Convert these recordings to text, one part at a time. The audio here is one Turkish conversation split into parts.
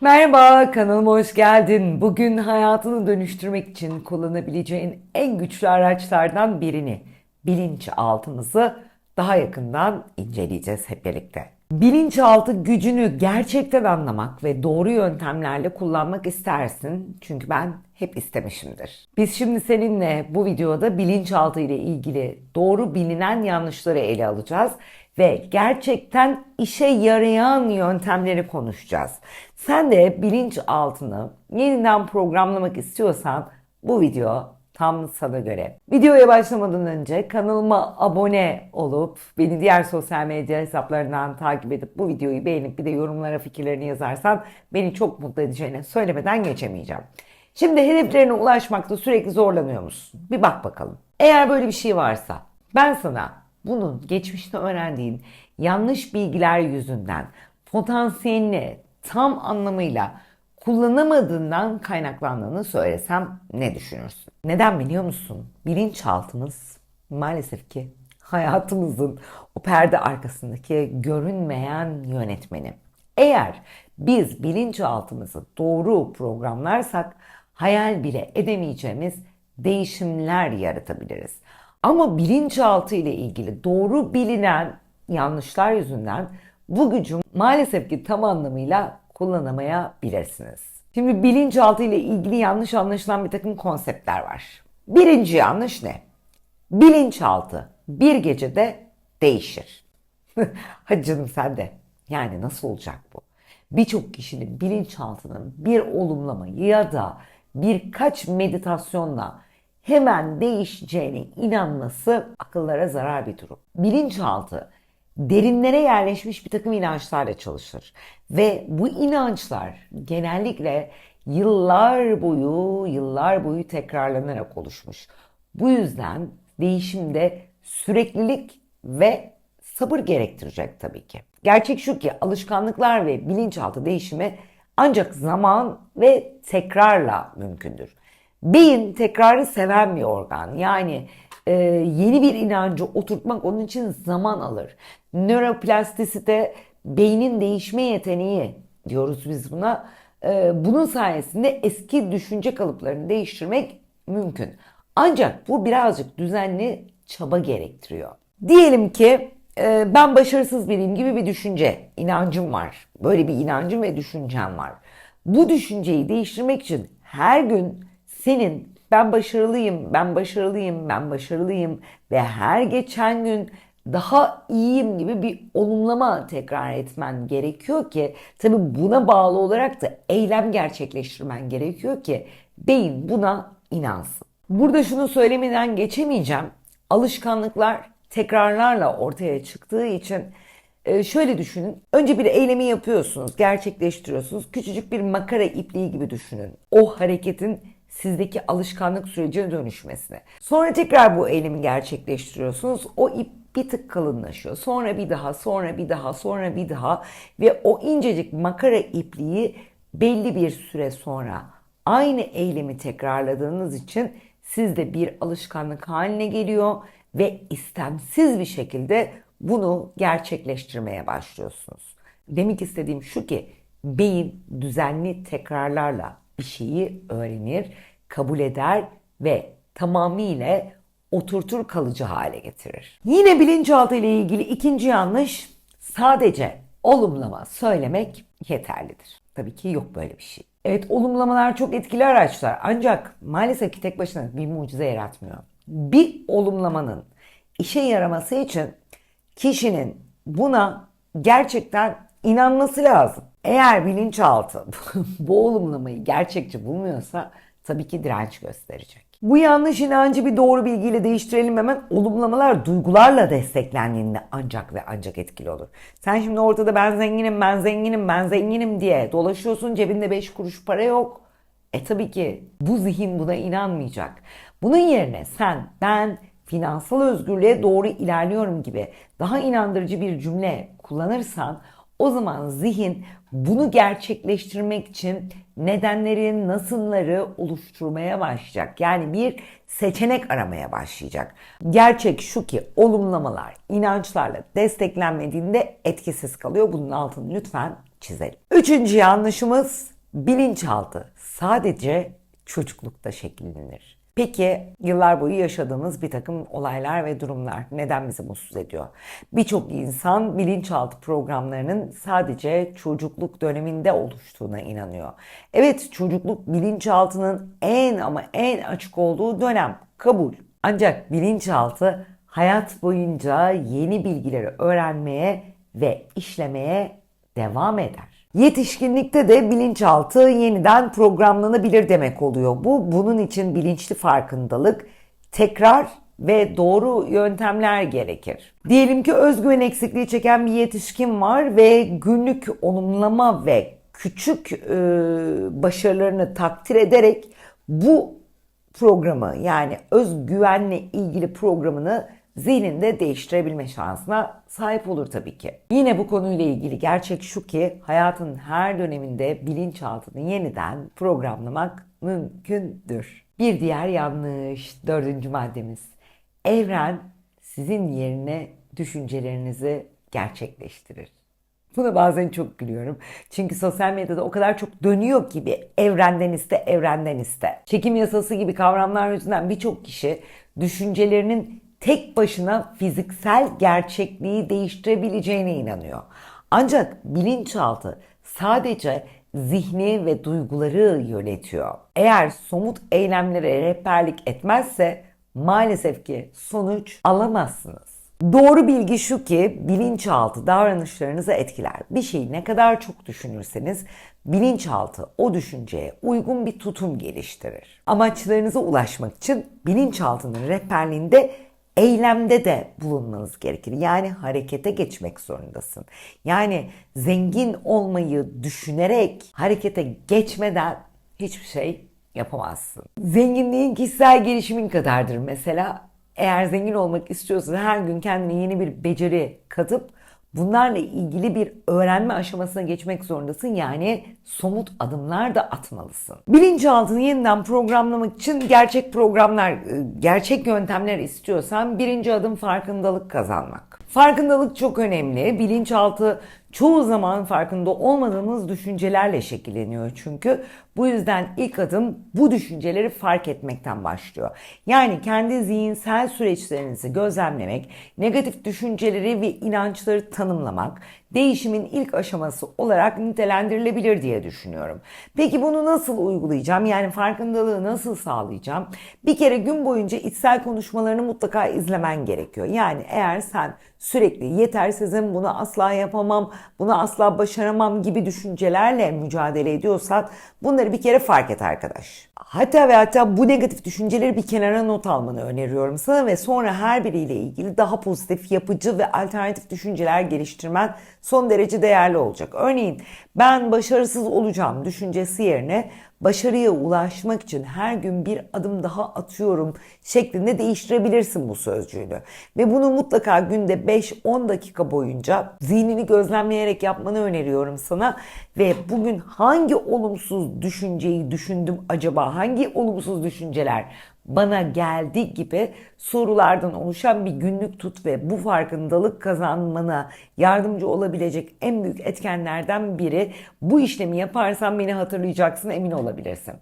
Merhaba, kanalıma hoş geldin. Bugün hayatını dönüştürmek için kullanabileceğin en güçlü araçlardan birini, bilinçaltımızı daha yakından inceleyeceğiz hep birlikte. Bilinçaltı gücünü gerçekten anlamak ve doğru yöntemlerle kullanmak istersin. Çünkü ben hep istemişimdir. Biz şimdi seninle bu videoda bilinçaltı ile ilgili doğru bilinen yanlışları ele alacağız ve gerçekten işe yarayan yöntemleri konuşacağız. Sen de bilinçaltını yeniden programlamak istiyorsan bu video tam sana göre. Videoya başlamadan önce kanalıma abone olup beni diğer sosyal medya hesaplarından takip edip bu videoyu beğenip bir de yorumlara fikirlerini yazarsan beni çok mutlu edeceğini söylemeden geçemeyeceğim. Şimdi hedeflerine ulaşmakta sürekli zorlanıyor musun? Bir bak bakalım. Eğer böyle bir şey varsa ben sana bunun geçmişte öğrendiğin yanlış bilgiler yüzünden potansiyelini tam anlamıyla kullanamadığından kaynaklandığını söylesem ne düşünürsün? Neden biliyor musun? Bilinçaltımız maalesef ki hayatımızın o perde arkasındaki görünmeyen yönetmeni. Eğer biz bilinçaltımızı doğru programlarsak hayal bile edemeyeceğimiz değişimler yaratabiliriz. Ama bilinçaltı ile ilgili doğru bilinen yanlışlar yüzünden bu gücü maalesef ki tam anlamıyla kullanamayabilirsiniz. Şimdi bilinçaltı ile ilgili yanlış anlaşılan bir takım konseptler var. Birinci yanlış ne? Bilinçaltı bir gecede değişir. Hadi canım sen de. Yani nasıl olacak bu? Birçok kişinin bilinçaltının bir olumlama ya da birkaç meditasyonla hemen değişeceğine inanması akıllara zarar bir durum. Bilinçaltı derinlere yerleşmiş bir takım inançlarla çalışır. Ve bu inançlar genellikle yıllar boyu, yıllar boyu tekrarlanarak oluşmuş. Bu yüzden değişimde süreklilik ve sabır gerektirecek tabii ki. Gerçek şu ki alışkanlıklar ve bilinçaltı değişimi ancak zaman ve tekrarla mümkündür. Beyin tekrarı seven bir organ. Yani e, yeni bir inancı oturtmak onun için zaman alır. Nöroplastisite beynin değişme yeteneği diyoruz biz buna. E, bunun sayesinde eski düşünce kalıplarını değiştirmek mümkün. Ancak bu birazcık düzenli çaba gerektiriyor. Diyelim ki e, ben başarısız biriyim gibi bir düşünce, inancım var. Böyle bir inancım ve düşüncem var. Bu düşünceyi değiştirmek için her gün senin ben başarılıyım, ben başarılıyım, ben başarılıyım ve her geçen gün daha iyiyim gibi bir olumlama tekrar etmen gerekiyor ki tabi buna bağlı olarak da eylem gerçekleştirmen gerekiyor ki beyin buna inansın. Burada şunu söylemeden geçemeyeceğim. Alışkanlıklar tekrarlarla ortaya çıktığı için e, şöyle düşünün. Önce bir eylemi yapıyorsunuz, gerçekleştiriyorsunuz. Küçücük bir makara ipliği gibi düşünün. O hareketin sizdeki alışkanlık sürecine dönüşmesine. Sonra tekrar bu eylemi gerçekleştiriyorsunuz. O ip bir tık kalınlaşıyor. Sonra bir daha, sonra bir daha, sonra bir daha ve o incecik makara ipliği belli bir süre sonra aynı eylemi tekrarladığınız için sizde bir alışkanlık haline geliyor ve istemsiz bir şekilde bunu gerçekleştirmeye başlıyorsunuz. Demek istediğim şu ki beyin düzenli tekrarlarla bir şeyi öğrenir, kabul eder ve tamamıyla oturtur kalıcı hale getirir. Yine bilinçaltı ile ilgili ikinci yanlış sadece olumlama söylemek yeterlidir. Tabii ki yok böyle bir şey. Evet olumlamalar çok etkili araçlar ancak maalesef ki tek başına bir mucize yaratmıyor. Bir olumlamanın işe yaraması için kişinin buna gerçekten inanması lazım. Eğer bilinçaltı bu olumlamayı gerçekçi bulmuyorsa tabii ki direnç gösterecek. Bu yanlış inancı bir doğru bilgiyle değiştirelim hemen. Olumlamalar duygularla desteklendiğinde ancak ve ancak etkili olur. Sen şimdi ortada ben zenginim, ben zenginim, ben zenginim diye dolaşıyorsun cebinde 5 kuruş para yok. E tabii ki bu zihin buna inanmayacak. Bunun yerine sen ben finansal özgürlüğe doğru ilerliyorum gibi daha inandırıcı bir cümle kullanırsan o zaman zihin bunu gerçekleştirmek için nedenleri, nasılları oluşturmaya başlayacak. Yani bir seçenek aramaya başlayacak. Gerçek şu ki olumlamalar inançlarla desteklenmediğinde etkisiz kalıyor. Bunun altını lütfen çizelim. Üçüncü yanlışımız bilinçaltı sadece çocuklukta şekillenir. Peki yıllar boyu yaşadığımız bir takım olaylar ve durumlar neden bizi mutsuz ediyor? Birçok insan bilinçaltı programlarının sadece çocukluk döneminde oluştuğuna inanıyor. Evet çocukluk bilinçaltının en ama en açık olduğu dönem kabul. Ancak bilinçaltı hayat boyunca yeni bilgileri öğrenmeye ve işlemeye devam eder. Yetişkinlikte de bilinçaltı yeniden programlanabilir demek oluyor. Bu bunun için bilinçli farkındalık, tekrar ve doğru yöntemler gerekir. Diyelim ki özgüven eksikliği çeken bir yetişkin var ve günlük olumlama ve küçük e, başarılarını takdir ederek bu programı yani özgüvenle ilgili programını zihninde değiştirebilme şansına sahip olur tabii ki. Yine bu konuyla ilgili gerçek şu ki hayatın her döneminde bilinçaltını yeniden programlamak mümkündür. Bir diğer yanlış dördüncü maddemiz. Evren sizin yerine düşüncelerinizi gerçekleştirir. Buna bazen çok gülüyorum. Çünkü sosyal medyada o kadar çok dönüyor ki bir evrenden iste, evrenden iste. Çekim yasası gibi kavramlar yüzünden birçok kişi düşüncelerinin tek başına fiziksel gerçekliği değiştirebileceğine inanıyor. Ancak bilinçaltı sadece zihni ve duyguları yönetiyor. Eğer somut eylemlere rehberlik etmezse maalesef ki sonuç alamazsınız. Doğru bilgi şu ki bilinçaltı davranışlarınızı etkiler. Bir şeyi ne kadar çok düşünürseniz bilinçaltı o düşünceye uygun bir tutum geliştirir. Amaçlarınıza ulaşmak için bilinçaltının rehberliğinde eylemde de bulunmanız gerekir. Yani harekete geçmek zorundasın. Yani zengin olmayı düşünerek harekete geçmeden hiçbir şey yapamazsın. Zenginliğin kişisel gelişimin kadardır mesela. Eğer zengin olmak istiyorsan her gün kendine yeni bir beceri katıp bunlarla ilgili bir öğrenme aşamasına geçmek zorundasın. Yani somut adımlar da atmalısın. Bilinçaltını yeniden programlamak için gerçek programlar, gerçek yöntemler istiyorsan birinci adım farkındalık kazanmak. Farkındalık çok önemli. Bilinçaltı çoğu zaman farkında olmadığımız düşüncelerle şekilleniyor çünkü. Bu yüzden ilk adım bu düşünceleri fark etmekten başlıyor. Yani kendi zihinsel süreçlerinizi gözlemlemek, negatif düşünceleri ve inançları tanımlamak, değişimin ilk aşaması olarak nitelendirilebilir diye düşünüyorum. Peki bunu nasıl uygulayacağım? Yani farkındalığı nasıl sağlayacağım? Bir kere gün boyunca içsel konuşmalarını mutlaka izlemen gerekiyor. Yani eğer sen sürekli yetersizim, bunu asla yapamam, bunu asla başaramam gibi düşüncelerle mücadele ediyorsan bunları bir kere fark et arkadaş. Hatta ve hatta bu negatif düşünceleri bir kenara not almanı öneriyorum sana ve sonra her biriyle ilgili daha pozitif, yapıcı ve alternatif düşünceler geliştirmen son derece değerli olacak. Örneğin ben başarısız olacağım düşüncesi yerine başarıya ulaşmak için her gün bir adım daha atıyorum şeklinde değiştirebilirsin bu sözcüğünü. Ve bunu mutlaka günde 5-10 dakika boyunca zihnini gözlemleyerek yapmanı öneriyorum sana. Ve bugün hangi olumsuz düşünceyi düşündüm acaba? Hangi olumsuz düşünceler bana geldi gibi sorulardan oluşan bir günlük tut ve bu farkındalık kazanmana yardımcı olabilecek en büyük etkenlerden biri bu işlemi yaparsan beni hatırlayacaksın emin olabilirsin.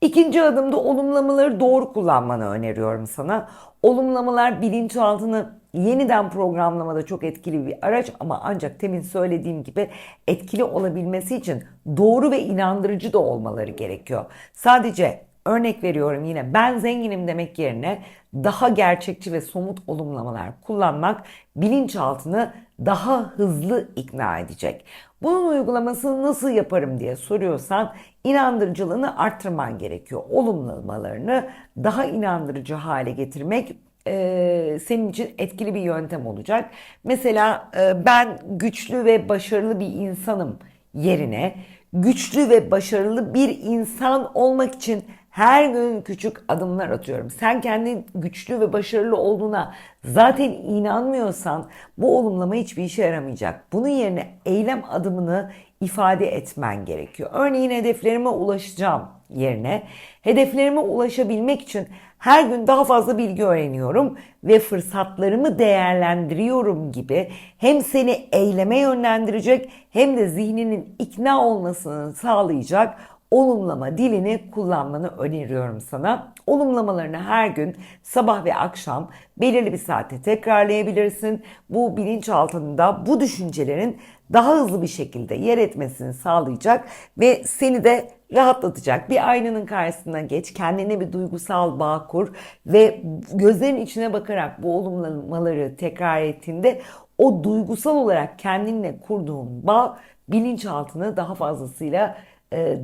İkinci adımda olumlamaları doğru kullanmanı öneriyorum sana. Olumlamalar bilinçaltını yeniden programlamada çok etkili bir araç ama ancak temin söylediğim gibi etkili olabilmesi için doğru ve inandırıcı da olmaları gerekiyor. Sadece Örnek veriyorum yine ben zenginim demek yerine daha gerçekçi ve somut olumlamalar kullanmak bilinçaltını daha hızlı ikna edecek. Bunun uygulamasını nasıl yaparım diye soruyorsan inandırıcılığını arttırman gerekiyor. Olumlamalarını daha inandırıcı hale getirmek e, senin için etkili bir yöntem olacak. Mesela e, ben güçlü ve başarılı bir insanım yerine güçlü ve başarılı bir insan olmak için her gün küçük adımlar atıyorum. Sen kendin güçlü ve başarılı olduğuna zaten inanmıyorsan bu olumlama hiçbir işe yaramayacak. Bunun yerine eylem adımını ifade etmen gerekiyor. Örneğin hedeflerime ulaşacağım yerine hedeflerime ulaşabilmek için her gün daha fazla bilgi öğreniyorum ve fırsatlarımı değerlendiriyorum gibi hem seni eyleme yönlendirecek hem de zihninin ikna olmasını sağlayacak olumlama dilini kullanmanı öneriyorum sana. Olumlamalarını her gün sabah ve akşam belirli bir saatte tekrarlayabilirsin. Bu bilinçaltında bu düşüncelerin daha hızlı bir şekilde yer etmesini sağlayacak ve seni de rahatlatacak. Bir aynanın karşısına geç, kendine bir duygusal bağ kur ve gözlerin içine bakarak bu olumlamaları tekrar ettiğinde o duygusal olarak kendinle kurduğun bağ bilinçaltını daha fazlasıyla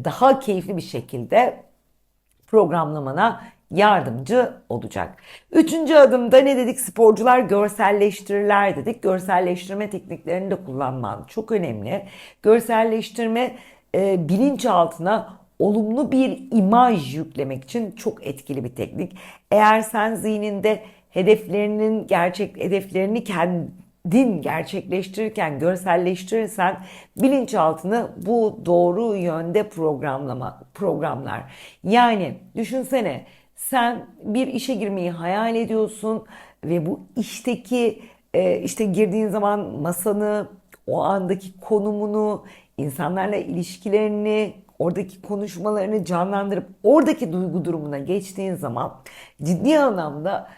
daha keyifli bir şekilde programlamana yardımcı olacak. Üçüncü adımda ne dedik? Sporcular görselleştirirler dedik. Görselleştirme tekniklerini de kullanman çok önemli. Görselleştirme e, bilinçaltına olumlu bir imaj yüklemek için çok etkili bir teknik. Eğer sen zihninde hedeflerinin gerçek hedeflerini kendin gerçekleştirirken görselleştirirsen bilinçaltını bu doğru yönde programlama programlar. Yani düşünsene sen bir işe girmeyi hayal ediyorsun ve bu işteki e, işte girdiğin zaman masanı, o andaki konumunu, insanlarla ilişkilerini, oradaki konuşmalarını canlandırıp oradaki duygu durumuna geçtiğin zaman ciddi anlamda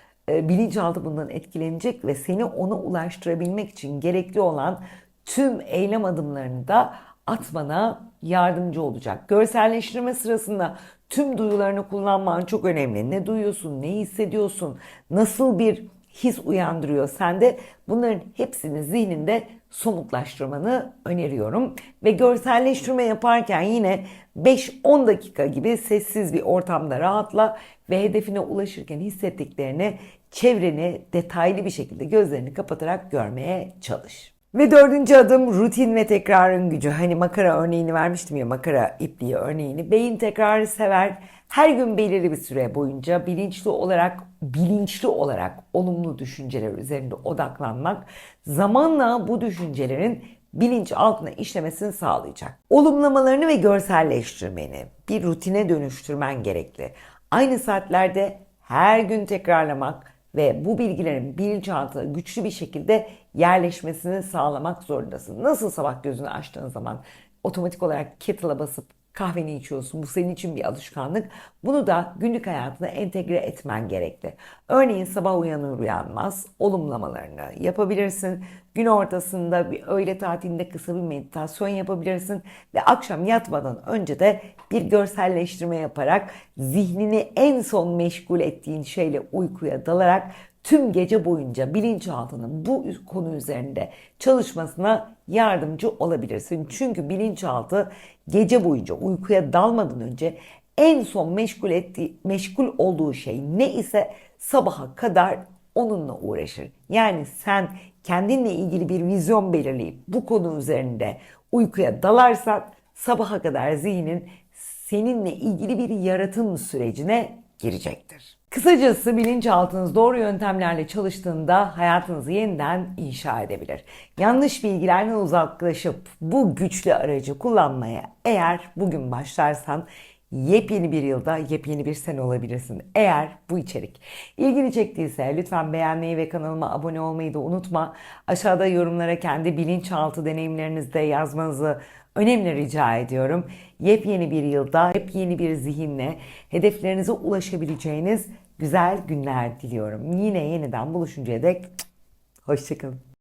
bilinçaltı bundan etkilenecek ve seni ona ulaştırabilmek için gerekli olan tüm eylem adımlarını da atmana yardımcı olacak. Görselleştirme sırasında tüm duyularını kullanman çok önemli. Ne duyuyorsun, ne hissediyorsun, nasıl bir his uyandırıyor sende bunların hepsini zihninde somutlaştırmanı öneriyorum. Ve görselleştirme yaparken yine 5-10 dakika gibi sessiz bir ortamda rahatla ve hedefine ulaşırken hissettiklerini çevreni detaylı bir şekilde gözlerini kapatarak görmeye çalış. Ve dördüncü adım rutin ve tekrarın gücü. Hani makara örneğini vermiştim ya makara ipliği örneğini. Beyin tekrarı sever. Her gün belirli bir süre boyunca bilinçli olarak bilinçli olarak olumlu düşünceler üzerinde odaklanmak zamanla bu düşüncelerin bilinç altına işlemesini sağlayacak. Olumlamalarını ve görselleştirmeni bir rutine dönüştürmen gerekli. Aynı saatlerde her gün tekrarlamak ve bu bilgilerin bilinçaltına güçlü bir şekilde yerleşmesini sağlamak zorundasın. Nasıl sabah gözünü açtığın zaman otomatik olarak kettle'a basıp kahveni içiyorsun. Bu senin için bir alışkanlık. Bunu da günlük hayatına entegre etmen gerekli. Örneğin sabah uyanır uyanmaz olumlamalarını yapabilirsin. Gün ortasında bir öğle tatilinde kısa bir meditasyon yapabilirsin. Ve akşam yatmadan önce de bir görselleştirme yaparak zihnini en son meşgul ettiğin şeyle uykuya dalarak tüm gece boyunca bilinçaltının bu konu üzerinde çalışmasına yardımcı olabilirsin. Çünkü bilinçaltı gece boyunca uykuya dalmadan önce en son meşgul ettiği, meşgul olduğu şey ne ise sabaha kadar onunla uğraşır. Yani sen kendinle ilgili bir vizyon belirleyip bu konu üzerinde uykuya dalarsan sabaha kadar zihnin seninle ilgili bir yaratım sürecine girecektir. Kısacası bilinçaltınız doğru yöntemlerle çalıştığında hayatınızı yeniden inşa edebilir. Yanlış bilgilerden uzaklaşıp bu güçlü aracı kullanmaya eğer bugün başlarsan yepyeni bir yılda yepyeni bir sene olabilirsin. Eğer bu içerik ilgini çektiyse lütfen beğenmeyi ve kanalıma abone olmayı da unutma. Aşağıda yorumlara kendi bilinçaltı deneyimlerinizde yazmanızı önemli rica ediyorum. Yepyeni bir yılda yepyeni bir zihinle hedeflerinize ulaşabileceğiniz güzel günler diliyorum. Yine yeniden buluşuncaya dek hoşçakalın.